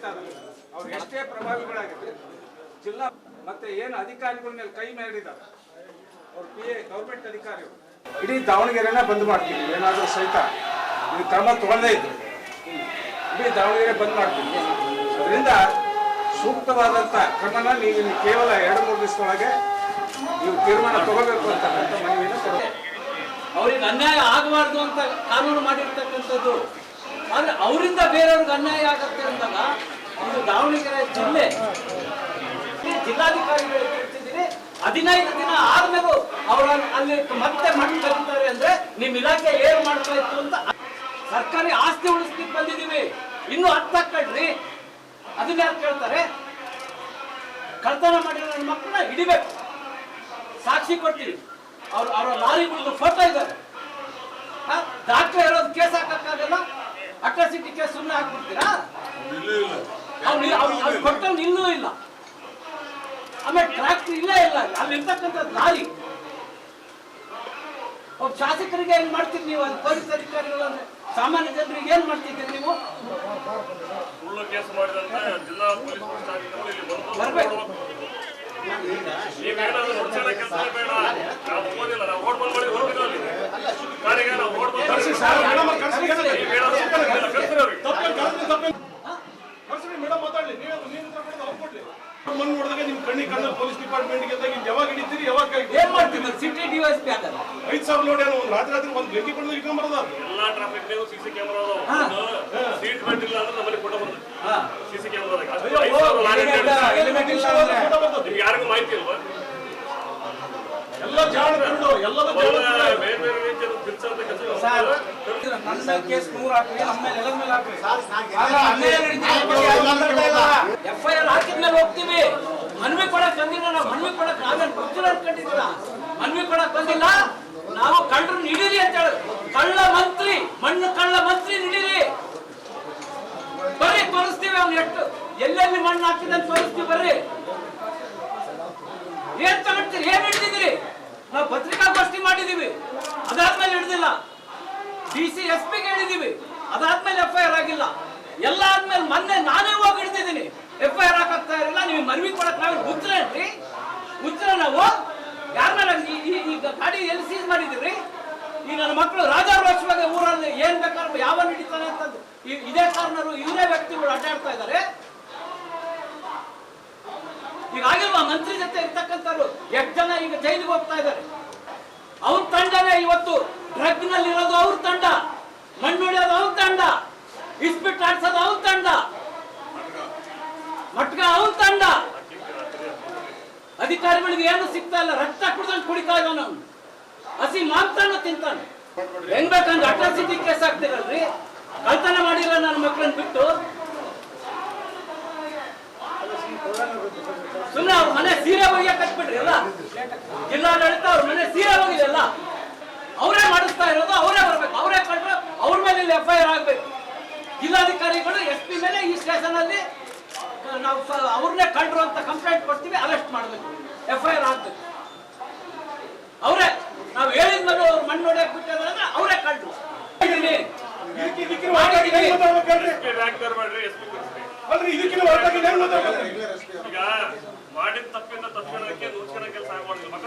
ಇದ್ದಾರೆ ಅವ್ರು ಎಷ್ಟೇ ಪ್ರಭಾವಿಗಳಾಗಿದ್ರು ಜಿಲ್ಲಾ ಮತ್ತೆ ಏನು ಅಧಿಕಾರಿಗಳ ಮೇಲೆ ಕೈ ಮೇಲಿದ್ದಾರೆ ಅವ್ರ ಪಿ ಎ ಗೌರ್ಮೆಂಟ್ ಅಧಿಕಾರಿಗಳು. ಇಡೀ ದಾವಣಗೆರೆನ ಬಂದ್ ಮಾಡ್ತೀವಿ. ಏನಾದರೂ ಸಹಿತ ಇದು ಕ್ರಮ ತಗೊಳ್ಳದೇ ಇದ್ರು. ಇಡೀ ದಾವಣಗೆರೆ ಬಂದ್ ಮಾಡ್ತೀವಿ. ಅದರಿಂದ ಸೂಕ್ತವಾದಂಥ ಕ್ರಮನ ನೀವು ಕೇವಲ ಎರಡು, ಮೂರು ದಿವಸದೊಳಗೆ ನೀವು ತೀರ್ಮಾನ ತಗೋಬೇಕು ಅಂತಕ್ಕಂಥ ಮನವಿಯನ್ನು ಕೊಡಬೇಕು ಅವ್ರಿಗೆ ಅನ್ಯಾಯ ಆಗಬಾರ್ದು ಅಂತ ಕಾನೂನು ಮಾಡಿರ್ತಕ್ಕಂಥದ್ದು ಆದ್ರೆ ಅವರಿಂದ ಬೇರೆಯವ್ರಿಗೆ ಅನ್ಯಾಯ ಆಗತ್ತೆ ಅಂದಾಗ ಇದು ದಾವಣಗೆರೆ ಜಿಲ್ಲೆ. ಈ ಜಿಲ್ಲಾಧಿಕಾರಿಗಳು ತಿಳಿಸಿದ್ದೀನಿ ಹದಿನೈದು ದಿನ ಆದ್ಮೇಲೂ ಅವರ ಅಲ್ಲಿ ಮತ್ತೆ ಮಣ್ಣು ಕರೀತಾರೆ ಅಂದ್ರೆ ನಿಮ್ ಇಲಾಖೆ ಏನ್ ಮಾಡ್ತಾ ಇತ್ತು ಅಂತ ಸರ್ಕಾರಿ ಆಸ್ತಿ ಉಳಿಸ್ಲಿಕ್ಕೆ ಬಂದಿದೀವಿ ಇನ್ನು ಅರ್ಥ ಕಟ್ರಿ ಅದನ್ನ ಯಾರು ಕೇಳ್ತಾರೆ? ಕಳ್ತನ ಮಾಡಿರೋ ನನ್ನ ಮಕ್ಕಳನ್ನ ಹಿಡಿಬೇಕು. ಸಾಕ್ಷಿ ಕೊಡ್ತೀವಿ. ಅವ್ರು ಅವರ ಲಾರಿಗಳದ್ದು ಫೋಟೋ ಇದ್ದಾರೆ. ಡಾಕ್ಟರ್ ಹೇಳೋದು ಕೇಸ್ ಹಾಕಕ್ಕಾಗಲ್ಲ. ಅಟ್ರಾಸಿಟಿ ಕೇಸ್ ಸುಮ್ಮನೆ ಹಾಕ್ಬಿಡ್ತೀರಾ? ಅವ್ನು ಕೊಟ್ಟವ್ನು ಇಲ್ಲೂ ಇಲ್ಲ. ಆಮೇಲೆ ಟ್ರಾಕ್ಟರ್ ಇಲ್ಲೇ ಇಲ್ಲ. ಅಲ್ಲಿರ್ತಕ್ಕಂಥ ಲಾರಿ ಒಬ್ಬ ಶಾಸಕರಿಗೆ ಏನ್ ಮಾಡ್ತೀರಿ ನೀವು? ಅಲ್ಲಿ ಪೊಲೀಸ್ ಅಧಿಕಾರಿಗಳು ಅಂದ್ರೆ ಸಾಮಾನ್ಯ ಜನರಿಗೆ ಏನ್ ಮಾಡ್ತಿದ್ದೀರಿ ನೀವು? ಸುಳ್ಳು ಕೇಸ್ ಮಾಡಿದಂತ ಜಿಲ್ಲಾ ಪೊಲೀಸ್ ವರಿಷ್ಠಾಧಿಕಾರಿಗಳು ಇಲ್ಲಿ ಬಂದು ಬರ್ಬೇಕು. ನೀವೇನಾದ್ರೂ ಹೊರಚಲ ಕೆಲಸ ಬೇಡ. ನಾವು ಓದಿಲ್ಲ. ನಾವು ರೋಡ್ ಬಂದ್ ಮಾಡಿ ಹೊರಟಿದ್ವಿ ಅಲ್ಲಿ. ಕಾರಿಗೆ ನಾವು ರೋಡ್ ಬಂದ್ ಮಾಡಿ ನೀವೇನಾದ್ರೂ ಕಳ್ಸಿರಿ ಅವ್ರಿಗೆ. ಮೇಡಮ್ ಮಾತಾಡ್ಲಿ ನೀವೇ ನೀನು ಕೊಡ್ಲಿ ಮಣ್ಣು ನೋಡಿದಾಗ ನಿಮ್ ಕಣ್ಣಿ ಕಣ್ಣ ಪೊಲೀಸ್ ಡಿಪಾರ್ಟ್ಮೆಂಟ್ಗೆ ನೀವು ಯಾವಾಗ ಹಿಡಿತೀರಿ ಯಾವಾಗ ಏನ್ ಮಾಡ್ತೀವಿ ಪಿ ಐದ್ ಸಾವಿರ ನೋಡಿ ಏನು ರಾತ್ರಿ ರಾತ್ರಿ ಒಂದ್ ಬೆಂಕಿ ಕೊಡೋದು ಇಟ್ಕೊಂಡ್ ಬರೋದ ಎಲ್ಲಾ ಟ್ರಾಫಿಕ್ ನೀವು ಸಿ ಕ್ಯಾಮೆರಾ ಸೀಟ್ ಬೆಲ್ಟ್ ಇಲ್ಲ ಅಂದ್ರೆ ನಮ್ಮಲ್ಲಿ ಕೊಟ್ಟು ಬರ್ತದೆ ಹಾ. ಸಿಸಿ ಕ್ಯಾಮೆರಾ ಹೆಲ್ಮೆಟ್ ಇಲ್ಲ ಅಂದ್ರೆ ನಿಮ್ಗೆ ಯಾರಿಗೂ ಮಾಹಿತಿ ಇಲ್ವಾ? ಎಲ್ಲ ಜಾಣ ಬಿಡು ಎಲ್ಲದ ಬೇರೆ ಬೇರೆ ರೀತಿಯ ತಿರ್ಸಂತ ಕೆಲಸ ನನ್ನ ಕೇಸ್ ನೂರು ಹಾಕ್ರಿ ನಮ್ಮ ಮೇಲೆ ಎಲ್ಲರ ಮೇಲೆ ಹಾಕ್ರಿ. ಎಫ್ ಐ ಆರ್ ಹಾಕಿದ್ಮೇಲೆ ಹೋಗ್ತೀವಿ. ಮನವಿ ಕೊಡಕ್ ಬಂದಿಲ್ಲ ನಾವು ಮನವಿ ಕೊಡಕ್ ನಾವೇನ್ ಗೊತ್ತಿಲ್ಲ ಅನ್ಕೊಂಡಿದ್ದೀರಾ? ಮನವಿ ಕೊಡಕ್ ಬಂದಿಲ್ಲ. ನಾವು ಕಳ್ಳರು ನೀಡಿರಿ ಅಂತ ಹೇಳಿ. ಕಳ್ಳ ಮಂತ್ರಿ, ಮಣ್ಣು ಕಳ್ಳ ಮಂತ್ರಿ ಹಿಡೀರಿ ಬರ್ರಿ, ತೋರಿಸ್ತೀವಿ ಅವ್ನು ಎಷ್ಟು ಎಲ್ಲೆಲ್ಲಿ ಮಣ್ಣು ಹಾಕಿದಂತ ತೋರಿಸ್ತೀವಿ, ಬರ್ರಿ. ಏನ್ ತಗೊಳ್ತೀರಿ ಏನ್ ಹಿಡಿದಿದ್ರಿ ನಾವು ಪತ್ರಿಕಾಗೋಷ್ಠಿ ಮಾಡಿದೀವಿ. ಅದಾದ್ಮೇಲೆ ಹಿಡಿದಿಲ್ಲ. ಡಿ ಸಿ, ಎಸ್ ಪಿಗೆ ಹೇಳಿದೀವಿ. ಅದಾದ್ಮೇಲೆ ಎಫ್ ಐ ಆರ್ ಆಗಿಲ್ಲ. ಎಲ್ಲ ಆದ್ಮೇಲೆ ಮೊನ್ನೆ ನಾನೇ ಹೋಗಿ ಹಿಡಿದಿದ್ದೀನಿ. ಎಫ್ ಐ ಆರ್ ಹಾಕಾಗ್ತಾ ಇರಲಿಲ್ಲ. ನೀವು ಮನವಿ ಕೊಡಕ್ ನಾವು ಉತ್ತರೇನ್ರಿ ಉತ್ತರ ನಾವು ಯಾರ ಈಗ ಗಾಡಿ ಎಲ್ಲಿ ಸೀಸ್ ಮಾಡಿದ್ರಿ ಈ ನನ್ನ ಮಕ್ಕಳು ರಾಜಾರೋಷವಾಗಿ ಊರಲ್ಲಿ ಏನ್ ಬೇಕಾದ್ರೂ ಯಾವ ಹಿಡಿತಾನೆ ಅಂತಂದು. ಈ- ಇದೇ ಕಾರಣರು ಇವರೇ ವ್ಯಕ್ತಿಗಳು ಅಡ್ಡಾಡ್ತಾ ಇದ್ದಾರೆ. ಈಗ ಆಗಿಲ್ವಾ ಮಂತ್ರಿ ಜೊತೆ ಇರ್ತಕ್ಕಂಥವ್ರು ಎಷ್ಟು ಜನ ಈಗ ಜೈಲಿಗೆ ಹೋಗ್ತಾ ಇದ್ದಾರೆ. ಅವ್ರ ತಂಡನೇ ಇವತ್ತು ಡ್ರಗ್ ಇರೋದು ಅವ್ರ ತಂಡ. ಮಣ್ಣು ಹೊಡೆಯೋದು ಅವ್ರ ತಂಡ. ಇಸ್ಪಿಟ್ ಆಡ್ಸೋದು ಅವ್ರ ತಂಡ. ಮಟ್ಕ ಅವ್ರ ತಂಡ. ಅಧಿಕಾರಿಗಳಿಗೆ ಏನು ಸಿಗ್ತಾ ಇಲ್ಲ? ರಕ್ತ ಕುಡ್ದಂಗೆ ಕುಡಿತಾ ಇದ್ದಾನ ನಾವು ಹಸಿ ಮಾಂಸನ ತಿಂತಾನೆ. ಹೆಂಗ್ ಬೇಕಂದ್ರೆ ಅಟ್ರಾಸಿಟಿ ಕೇಸ್ ಆಗ್ತಿರಲ್ರಿ ಕಳ್ತನ ಮಾಡಿರೋ ನನ್ನ ಮಕ್ಕಳನ್ನ ಬಿಟ್ಟು. ಸುಮ್ಮನೆ ಅವ್ರ ಮನೆ ಸೀರೆ ಹೋಗಿ ಕಟ್ಬಿಡ್ರಿ, ಅಲ್ಲ? ಜಿಲ್ಲಾಡಳಿತ ಅವ್ರ ಮನೆ ಸೀರೆ ಹೋಗಿದೆಲ್ಲ ಅವರೇ ಮಾಡಿಸ್ತಾ ಇರೋದು, ಅವರೇ ಬರ್ಬೇಕು. ಅವರೇ ಕಂಡ್ರೆ ಅವ್ರ ಮೇಲೆ ಎಫ್ ಐ ಆರ್ ಆಗ್ಬೇಕು. ಜಿಲ್ಲಾಧಿಕಾರಿಗಳು ಎಸ್ ಪಿ ಮೇಲೆ ಈ ಸ್ಟೇಷನ್ ಅಲ್ಲಿ ನಾವು ಅವ್ರನ್ನೇ ಕಂಡ್ರು ಅಂತ ಕಂಪ್ಲೇಂಟ್ ಕೊಡ್ತೀವಿ ಅರೆಸ್ಟ್ ಮಾಡಬೇಕು. ಎಫ್ ಐ ಆರ್ ಆಗ್ಬೇಕು. ಅವರೇ ನಾವು ಹೇಳಿದ ಮೇಲೆ ಅವ್ರು ಮಣ್ಣು ಹೊಡೆಯಕ್ ಬಿಟ್ಟಿದ್ರೆ ಅವರೇ ಮಾತಾಡ್ಬೇಕು ಈಗ ಮಾಡಿದ ತಪ್ಪಿಂದ ತಪ್ಪಿಕೊಳ್ಳಕ್ಕೆ ನುಚ್ಕಣ ಕೆಲಸ ಆಗ್ಬಾರ್ದು ಮಕ್ಕ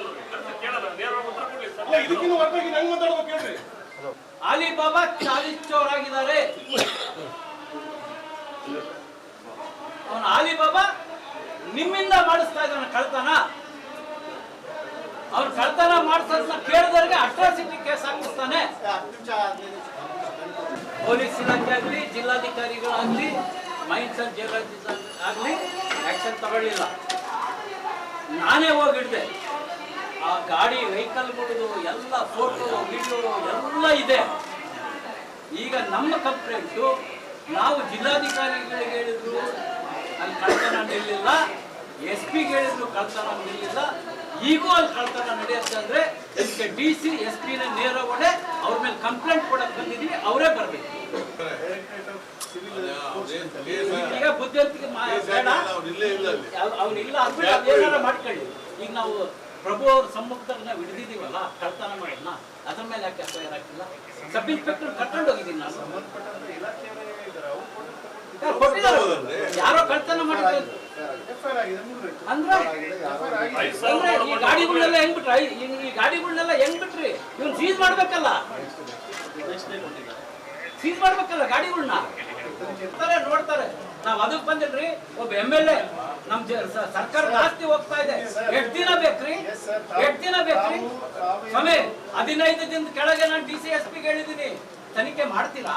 ಅವ್ರಿಗೆ. ಕೇಳೋಣ ನೇರವಾಗಿ ಉತ್ತರ ಕೊಡ್ಲಿ. ಇದಕ್ಕಿಂತ ಹೆಂಗ್ ಮಾತಾಡ್ಬೇಕು ಹೇಳ್ರಿ. ಅಲಿಬಾಬಾ ಚಾಲಿಸ್ ಚೋರ್ ಆಗಿದ್ದಾರೆ ಅಲಿಬಾಬಾ ನಿಮ್ಮಿಂದ ಮಾಡಿಸ್ತಾ ಇದ್ದಾನೆ ಕಳ್ತನ ಅವ್ನು ಕಳ್ತನ ಮಾಡಿಸೋದನ್ನ ಕೇಳಿದವ್ರಿಗೆ ಅಟ್ರಾಸಿಟಿ ಕೇಸ್ ಹಾಕಿಸ್ತಾನೆ. ಪೊಲೀಸ್ ಇಲಾಖೆ ಆಗಲಿ, ಜಿಲ್ಲಾಧಿಕಾರಿಗಳಾಗಲಿ, ಮೈನ್ಸ್ ಅಂಡ್ ಜಿಯೋಲಜಿಸ್ಟ್ ಆಗಲಿ ಆಕ್ಷನ್ ತಗೊಳ್ಳಿಲ್ಲ. ನಾನೇ ಹೋಗಿಡ್ದೆ ಆ ಗಾಡಿ ವೆಹಿಕಲ್ಗಳದು ಎಲ್ಲ ಫೋಟೋ ವಿಡಿಯೋ ಎಲ್ಲ ಇದೆ. ಈಗ ನಮ್ಮ ಕಂಪ್ಲೇಂಟು ನಾವು ಜಿಲ್ಲಾಧಿಕಾರಿಗಳಿಗೆ ಹೇಳಿದ್ರು ಅಲ್ಲಿ ಕಳ್ತನ ನಿಲ್ಲಿಲ್ಲ. ಎಸ್ ಪಿ ಹೇಳಿದ್ರು ಕಳ್ತನ ನಿಲ್ಲಿಲ್ಲ. ಈಗೂ ಅಲ್ಲಿ ಕಳ್ತನ ನಡೆಯುತ್ತೆ ಅಂದ್ರೆ ಇದಕ್ಕೆ ಡಿ ಸಿ ಎಸ್ ಪಿನ ನೇರ ಹೊಡೆ ಅವ್ರ ಮೇಲೆ ಕಂಪ್ಲೇಂಟ್ ಕೊಡಕ್ ಬಂದಿದೀವಿ ಅವರೇ ಬರ್ಬೇಕು. ಈಗ ಬುದ್ಧಿವಂತಿಕೆ ಬೇಡ. ಅವ್ನು ಇಲ್ಲ ಅಂದ್ರೆ ಅದೇನಾರ ಮಾಡ್ಕೊಳ್ಳಿ. ಈಗ ನಾವು ಪ್ರಭು ಅವ್ರ ಸಮ್ಮುಖದಲ್ಲಿ ನಾವು ಹಿಡಿದಿದ್ದೀವಲ್ಲ ಕಳ್ತನ ಮಾಡೋದನ್ನ ಅದ್ರ ಮೇಲೆ ಯಾಕೆ ಎಫ್ ಐ ಆರ್ ಹಾಕಿಲ್ಲ ಸಬ್ ಇನ್ಸ್ಪೆಕ್ಟರ್ ಕರ್ಕೊಂಡು ಹೋಗಿದ್ದೀನಿ ನಾನು ಯಾರು ಕೊಟ್ಟಿದ್ದಾರೆ? ಯಾರೋ ಕಳ್ತನ ಮಾಡಿದ್ರು ಅಂದ್ರೆ ಈ ಗಾಡಿಗಳನ್ನೆಲ್ಲ ಹೆಂಗ್ ಬಿಟ್ರಿ, ಈ ಗಾಡಿಗಳನ್ನೆಲ್ಲ ಹೆಂಗ್ ಬಿಟ್ರಿ? ಇವ್ನು ಸೀಸ್ ಮಾಡ್ಬೇಕಲ್ಲ. ಸೀಸ್ ಮಾಡ್ಬೇಕಲ್ಲ ಗಾಡಿಗಳನ್ನ ಇರ್ತಾರೆ, ನೋಡ್ತಾರೆ. ನಾವ್ ಅದಕ್ ಬಂದಿಲ್ರಿ, ಒಬ್ಬ ಎಂ ಎಲ್ ಎ ನಮ್ ಸರ್ಕಾರ ಜಾಸ್ತಿ ಹೋಗ್ತಾ ಇದೆ. ಎಷ್ಟ್ ದಿನ ಬೇಕ್ರಿ? ಎಷ್ಟ್ ದಿನ ಬೇಕ್ರಿ? ಸ್ವಾಮಿ, ಹದಿನೈದು ದಿನದ ಕೆಳಗೆ ನಾನು ಡಿ ಸಿ ಎಸ್ ಪಿ ಹೇಳಿದೀನಿ. ತನಿಖೆ ಮಾಡ್ತೀರಾ?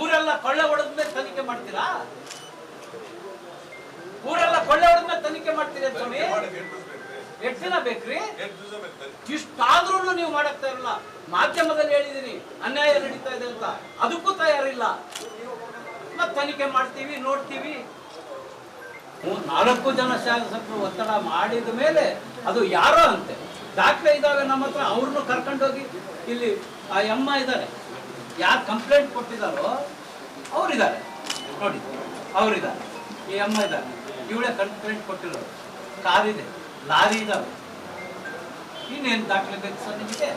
ಊರೆಲ್ಲ ಕೊಳ್ಳೆ ಹೊಡೆದ್ಮೇಲೆ ತನಿಖೆ ಮಾಡ್ತೀರಾ? ಊರೆಲ್ಲ ಕೊಳ್ಳೆ ಹೊಡೆದ್ಮೇಲೆ ತನಿಖೆ ಮಾಡ್ತೀರಾ ಸ್ವಾಮಿ? ಎಷ್ಟು ದಿನ ಬೇಕ್ರಿ ಇಷ್ಟಾದ್ರೂ ನೀವು ಮಾಡಕ್ತಾ ಇರಲ್ಲ. ಮಾಧ್ಯಮದಲ್ಲಿ ಹೇಳಿದೀನಿ ಅನ್ಯಾಯ ನಡೀತಾ ಇದೆ ಅಂತ. ಅದಕ್ಕೂ ತಯಾರಿಲ್ಲ. ಮತ್ ತನಿಖೆ ಮಾಡ್ತೀವಿ ನೋಡ್ತೀವಿ. ನಾಲ್ಕು ಜನ ಶಾಸಕರು ಒತ್ತಡ ಮಾಡಿದ ಮೇಲೆ ಅದು ಯಾರೋ ಅಂತೆ. ದಾಖಲೆ ಇದ್ದಾವೆ ನಮ್ಮ ಹತ್ರ ಅವ್ರನ್ನು ಕರ್ಕೊಂಡೋಗಿ ಇಲ್ಲಿ ಆ ಎಮ್ಮ ಇದ್ದಾರೆ. ಯಾರು ಕಂಪ್ಲೇಂಟ್ ಕೊಟ್ಟಿದ್ದಾರೋ ಅವರಿದ್ದಾರೆ. ನೋಡಿ ಅವರಿದ್ದಾರೆ. ಈ ಅಮ್ಮ ಇದ್ದಾರೆ ಇವಳೇ ಕಂಪ್ಲೇಂಟ್ ಕೊಟ್ಟಿರೋರು ಕಾರಿದೆ. ಲಾರಿ ಇದಾವೆ. ಇನ್ನೇನು ದಾಖಲೆ ಬೇಕು ಸರ್ ನಿಮಗೆ?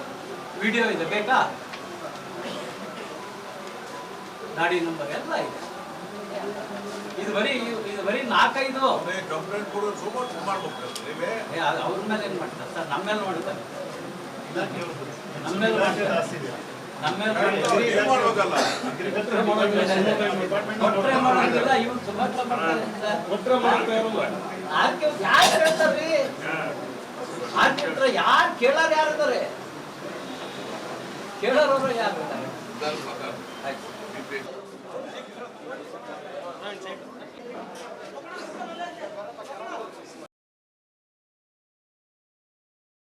ವಿಡಿಯೋ ಇದೆ ಬೇಕಾ? ಗಾಡಿ ನಂಬರ್ ಎಲ್ಲ ಇದೆ. ಇದು ಬರೀ ಇದು ಬರೀ ನಾಲ್ಕೈದು. ಕಂಪ್ಲೇಂಟ್ ಕೊಡೋದು ಸುಮಾರು ಮಾಡ್ಬೇಕು ಅವ್ರ ಮೇಲೆ ಏನ್ ಮಾಡ್ತಾರೆ ಸರ್? ನಮ್ಮ ಮೇಲೆ ಮಾಡ್ತಾರೆ ನಮ್ಮ ಮೇಲೆ ಮಾಡ್ತಾರೆ. ಯಾರು ಆ ಆರ್ಬಿಟ್ರ ಯಾರು ಕೇಳಾರ ಯಾರಿದ್ದಾರೆ ಕೇಳೋರು ಯಾರು ಆಯ್ತು